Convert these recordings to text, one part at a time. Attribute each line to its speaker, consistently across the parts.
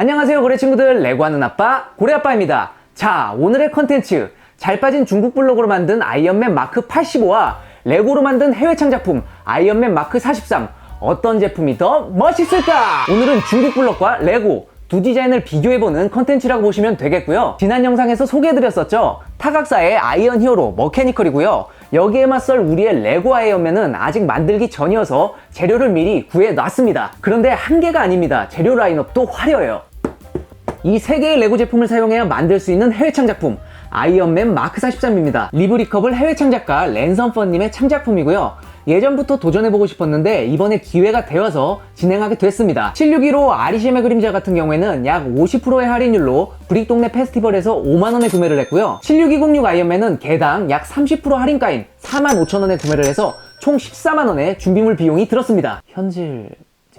Speaker 1: 안녕하세요 고래 친구들. 레고하는 아빠 고래 아빠입니다. 자 오늘의 컨텐츠. 잘 빠진 중국 블록으로 만든 아이언맨 마크 85와 레고로 만든 해외 창 작품 아이언맨 마크 43 어떤 제품이 더 멋있을까? 오늘은 중국 블록과 레고 두 디자인을 비교해보는 컨텐츠라고 보시면 되겠고요. 지난 영상에서 소개해드렸었죠. 타각사의 아이언 히어로 머케니컬이고요. 여기에 맞설 우리의 레고 아이언맨은 아직 만들기 전이어서 재료를 미리 구해놨습니다. 그런데 한 개가 아닙니다. 재료 라인업도 화려해요 이 세 개의 레고 제품을 사용해야 만들 수 있는 해외 창작품 아이언맨 마크 43입니다. 리브리컵을 해외 창작가 랜선펀님의 창작품이고요. 예전부터 도전해보고 싶었는데 이번에 기회가 되어서 진행하게 됐습니다. 761호 아리시메 그림자 같은 경우에는 약 50%의 할인율로 브릭동네 페스티벌에서 5만원에 구매를 했고요. 76206 아이언맨은 개당 약 30% 할인가인 45,000원에 구매를 해서 총 14만원의 준비물 비용이 들었습니다. 현질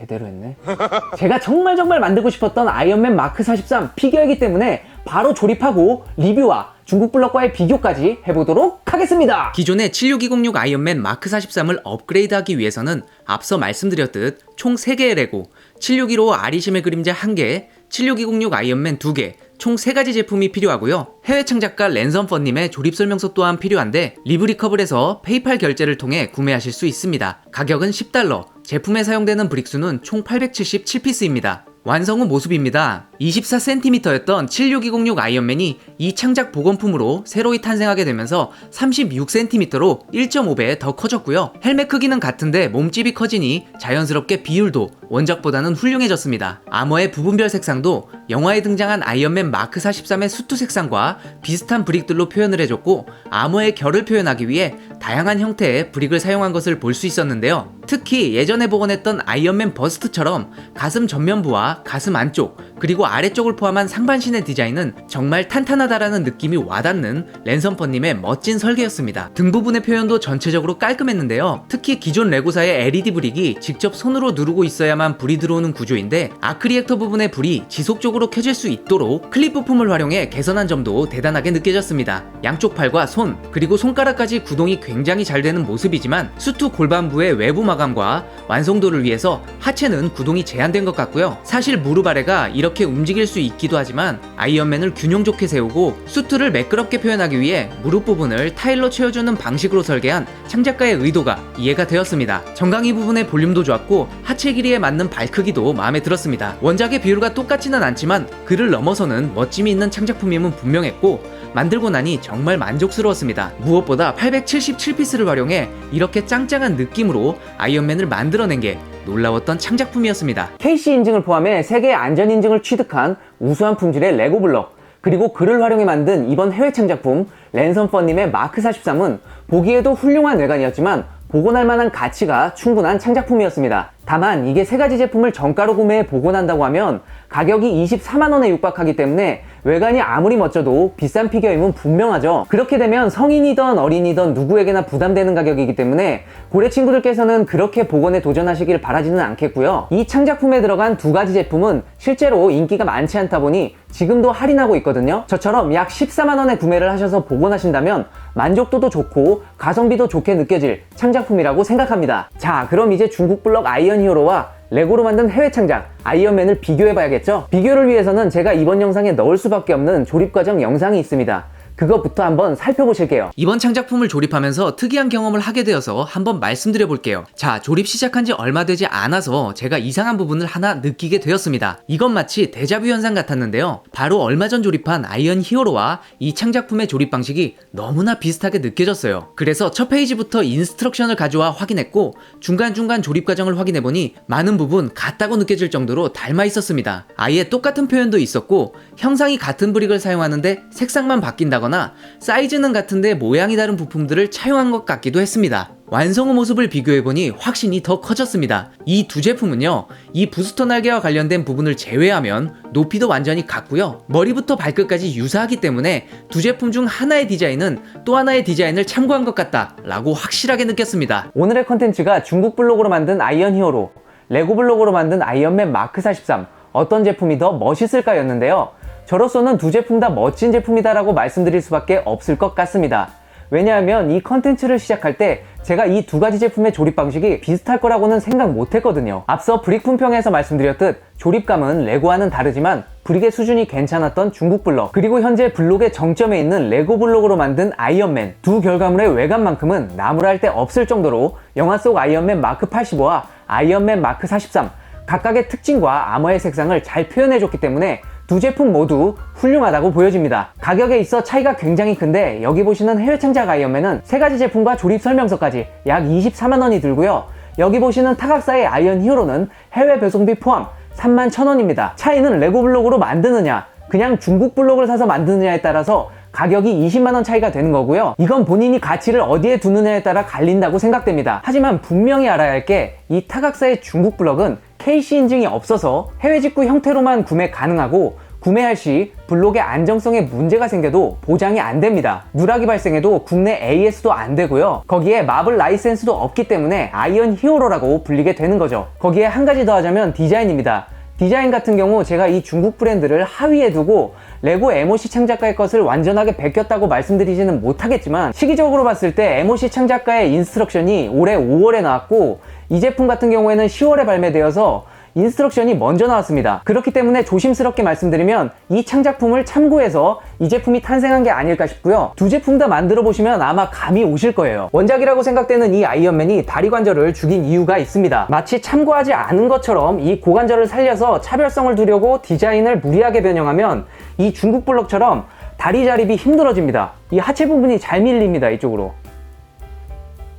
Speaker 1: 제대로 했네. 제가 정말 정말 만들고 싶었던 아이언맨 마크 43 피규어이기 때문에 바로 조립하고 리뷰와 중국 블럭과의 비교까지 해보도록 하겠습니다.
Speaker 2: 기존의 76206 아이언맨 마크 43을 업그레이드하기 위해서는 앞서 말씀드렸듯 총 3개의 레고, 7615 아리심의 그림자 1개, 76206 아이언맨 2개, 총 3가지 제품이 필요하고요. 해외 창작가 랜선펀님의 조립 설명서 또한 필요한데 리브리커블에서 페이팔 결제를 통해 구매하실 수 있습니다. 가격은 10달러, 제품에 사용되는 브릭수는 총 877피스입니다. 완성 후 모습입니다. 24cm였던 76206 아이언맨이 이 창작 복원품으로 새로이 탄생하게 되면서 36cm로 1.5배 더 커졌고요. 헬멧 크기는 같은데 몸집이 커지니 자연스럽게 비율도 원작보다는 훌륭해졌습니다. 아머의 부분별 색상도 영화에 등장한 아이언맨 마크 43의 수트 색상과 비슷한 브릭들로 표현을 해줬고 아머의 결을 표현하기 위해 다양한 형태의 브릭을 사용한 것을 볼 수 있었는데요. 특히 예전에 복원했던 아이언맨 버스트처럼 가슴 전면부와 가슴 안쪽 그리고 아래쪽을 포함한 상반신의 디자인은 정말 탄탄하다라는 느낌이 와닿는 랜선퍼님의 멋진 설계였습니다. 등 부분의 표현도 전체적으로 깔끔했는데요. 특히 기존 레고사의 LED 브릭이 직접 손으로 누르고 있어야만 불이 들어오는 구조인데 아크리액터 부분의 불이 지속적으로 켜질 수 있도록 클립 부품을 활용해 개선한 점도 대단하게 느껴졌습니다. 양쪽 팔과 손 그리고 손가락까지 구동이 굉장히 잘 되는 모습이지만 수트 골반부의 외부 마감과 완성도를 위해서 하체는 구동이 제한된 것 같고요. 사실 무릎 아래가 이렇게 움직 일 수 있기도 하지만 아이언맨을 균형 좋게 세우고 수트를 매끄럽게 표현하기 위해 무릎 부분을 타일로 채워주는 방식으로 설계한 창작가의 의도가 이해가 되었습니다. 정강이 부분의 볼륨도 좋았고 하체 길이에 맞는 발 크기도 마음에 들었습니다. 원작의 비율과 똑같지는 않지만 그를 넘어서는 멋짐이 있는 창작품임은 분명했고 만들고 나니 정말 만족스러웠습니다. 무엇보다 877피스를 활용해 이렇게 짱짱한 느낌으로 아이언맨을 만들어낸 게 놀라웠던 창작품이었습니다.
Speaker 1: KC 인증을 포함해 세계 안전 인증을 취득한 우수한 품질의 레고 블럭 그리고 그를 활용해 만든 이번 해외 창작품 랜선퍼님의 마크 43은 보기에도 훌륭한 외관이었지만 복원할 만한 가치가 충분한 창작품이었습니다. 다만 이게 세 가지 제품을 정가로 구매해 복원한다고 하면 가격이 24만원에 육박하기 때문에 외관이 아무리 멋져도 비싼 피규어임은 분명하죠. 그렇게 되면 성인이든 어린이든 누구에게나 부담되는 가격이기 때문에 고래 친구들께서는 그렇게 복원에 도전하시길 바라지는 않겠고요. 이 창작품에 들어간 두 가지 제품은 실제로 인기가 많지 않다 보니 지금도 할인하고 있거든요. 저처럼 약 14만원에 구매를 하셔서 복원하신다면 만족도도 좋고 가성비도 좋게 느껴질 창작품이라고 생각합니다. 자, 그럼 이제 중국 블럭 아이언 히어로와 레고로 만든 해외 창작 아이언맨을 비교해봐야겠죠? 비교를 위해서는 제가 이번 영상에 넣을 수밖에 없는 조립 과정 영상이 있습니다. 그것부터 한번 살펴보실게요.
Speaker 2: 이번 창작품을 조립하면서 특이한 경험을 하게 되어서 한번 말씀드려 볼게요. 자, 조립 시작한 지 얼마 되지 않아서 제가 이상한 부분을 하나 느끼게 되었습니다. 이건 마치 데자뷰 현상 같았는데요. 바로 얼마 전 조립한 아이언 히어로와 이 창작품의 조립 방식이 너무나 비슷하게 느껴졌어요. 그래서 첫 페이지부터 인스트럭션을 가져와 확인했고 중간중간 조립 과정을 확인해 보니 많은 부분 같다고 느껴질 정도로 닮아 있었습니다. 아예 똑같은 표현도 있었고 형상이 같은 브릭을 사용하는데 색상만 바뀐다 거나 사이즈는 같은데 모양이 다른 부품들을 차용한 것 같기도 했습니다. 완성 후 모습을 비교해보니 확신이 더 커졌습니다. 이 두 제품은요, 이 부스터 날개와 관련된 부분을 제외하면 높이도 완전히 같고요. 머리부터 발끝까지 유사하기 때문에 두 제품 중 하나의 디자인은 또 하나의 디자인을 참고한 것 같다 라고 확실하게 느꼈습니다.
Speaker 1: 오늘의 컨텐츠가 중국 블록으로 만든 아이언 히어로, 레고 블록으로 만든 아이언맨 마크 43 어떤 제품이 더 멋있을까였는데요. 저로서는 두 제품 다 멋진 제품이다라고 말씀드릴 수밖에 없을 것 같습니다. 왜냐하면 이 컨텐츠를 시작할 때 제가 이 두 가지 제품의 조립 방식이 비슷할 거라고는 생각 못 했거든요. 앞서 브릭 품평에서 말씀드렸듯 조립감은 레고와는 다르지만 브릭의 수준이 괜찮았던 중국 블록 그리고 현재 블록의 정점에 있는 레고 블록으로 만든 아이언맨 두 결과물의 외관만큼은 나무랄 데 없을 정도로 영화 속 아이언맨 마크 85와 아이언맨 마크 43 각각의 특징과 아머의 색상을 잘 표현해줬기 때문에 두 제품 모두 훌륭하다고 보여집니다. 가격에 있어 차이가 굉장히 큰데 여기 보시는 해외 창작 아이언맨은 세 가지 제품과 조립 설명서까지 약 24만 원이 들고요. 여기 보시는 타각사의 아이언 히어로는 해외 배송비 포함 3만 1천 원입니다. 차이는 레고 블록으로 만드느냐, 그냥 중국 블록을 사서 만드느냐에 따라서 가격이 20만 원 차이가 되는 거고요. 이건 본인이 가치를 어디에 두느냐에 따라 갈린다고 생각됩니다. 하지만 분명히 알아야 할 게 이 타각사의 중국 블록은 KC 인증이 없어서 해외 직구 형태로만 구매 가능하고 구매할 시 블록의 안정성에 문제가 생겨도 보장이 안 됩니다. 누락이 발생해도 국내 AS도 안 되고요. 거기에 마블 라이센스도 없기 때문에 아이언 히어로라고 불리게 되는 거죠. 거기에 한 가지 더 하자면 디자인입니다. 디자인 같은 경우 제가 이 중국 브랜드를 하위에 두고 레고 MOC 창작가의 것을 완전하게 베꼈다고 말씀드리지는 못하겠지만 시기적으로 봤을 때 MOC 창작가의 인스트럭션이 올해 5월에 나왔고 이 제품 같은 경우에는 10월에 발매되어서 인스트럭션이 먼저 나왔습니다. 그렇기 때문에 조심스럽게 말씀드리면 이 창작품을 참고해서 이 제품이 탄생한 게 아닐까 싶고요. 두 제품 다 만들어 보시면 아마 감이 오실 거예요. 원작이라고 생각되는 이 아이언맨이 다리 관절을 죽인 이유가 있습니다. 마치 참고하지 않은 것처럼 이 고관절을 살려서 차별성을 두려고 디자인을 무리하게 변형하면 이 중국 블록처럼 다리 자립이 힘들어집니다. 이 하체 부분이 잘 밀립니다. 이쪽으로.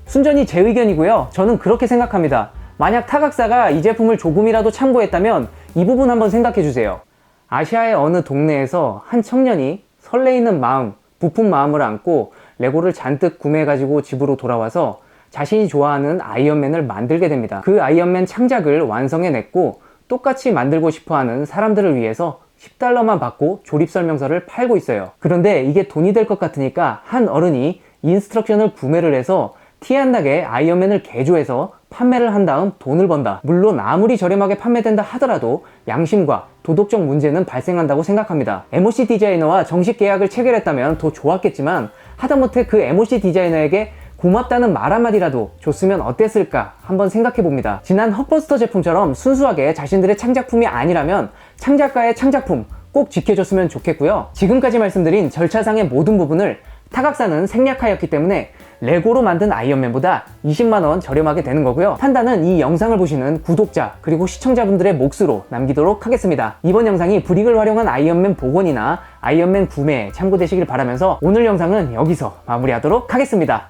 Speaker 1: 순전히 제 의견이고요. 저는 그렇게 생각합니다. 만약 타각사가 이 제품을 조금이라도 참고했다면 이 부분 한번 생각해 주세요. 아시아의 어느 동네에서 한 청년이 설레이는 마음, 부푼 마음을 안고 레고를 잔뜩 구매해가지고 집으로 돌아와서 자신이 좋아하는 아이언맨을 만들게 됩니다. 그 아이언맨 창작을 완성해냈고 똑같이 만들고 싶어 하는 사람들을 위해서 10달러만 받고 조립 설명서를 팔고 있어요. 그런데 이게 돈이 될 것 같으니까 한 어른이 인스트럭션을 구매를 해서 티 안 나게 아이언맨을 개조해서 판매를 한 다음 돈을 번다. 물론 아무리 저렴하게 판매된다 하더라도 양심과 도덕적 문제는 발생한다고 생각합니다. MOC 디자이너와 정식 계약을 체결했다면 더 좋았겠지만 하다못해 그 MOC 디자이너에게 고맙다는 말 한마디라도 줬으면 어땠을까 한번 생각해 봅니다. 지난 헛버스터 제품처럼 순수하게 자신들의 창작품이 아니라면 창작가의 창작품 꼭 지켜줬으면 좋겠고요. 지금까지 말씀드린 절차상의 모든 부분을 타각사는 생략하였기 때문에 레고로 만든 아이언맨보다 20만원 저렴하게 되는 거고요. 판단은 이 영상을 보시는 구독자 그리고 시청자분들의 몫으로 남기도록 하겠습니다. 이번 영상이 브릭을 활용한 아이언맨 복원이나 아이언맨 구매에 참고되시길 바라면서 오늘 영상은 여기서 마무리하도록 하겠습니다.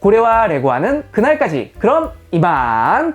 Speaker 1: 고래와 레고하는 그날까지 그럼 이만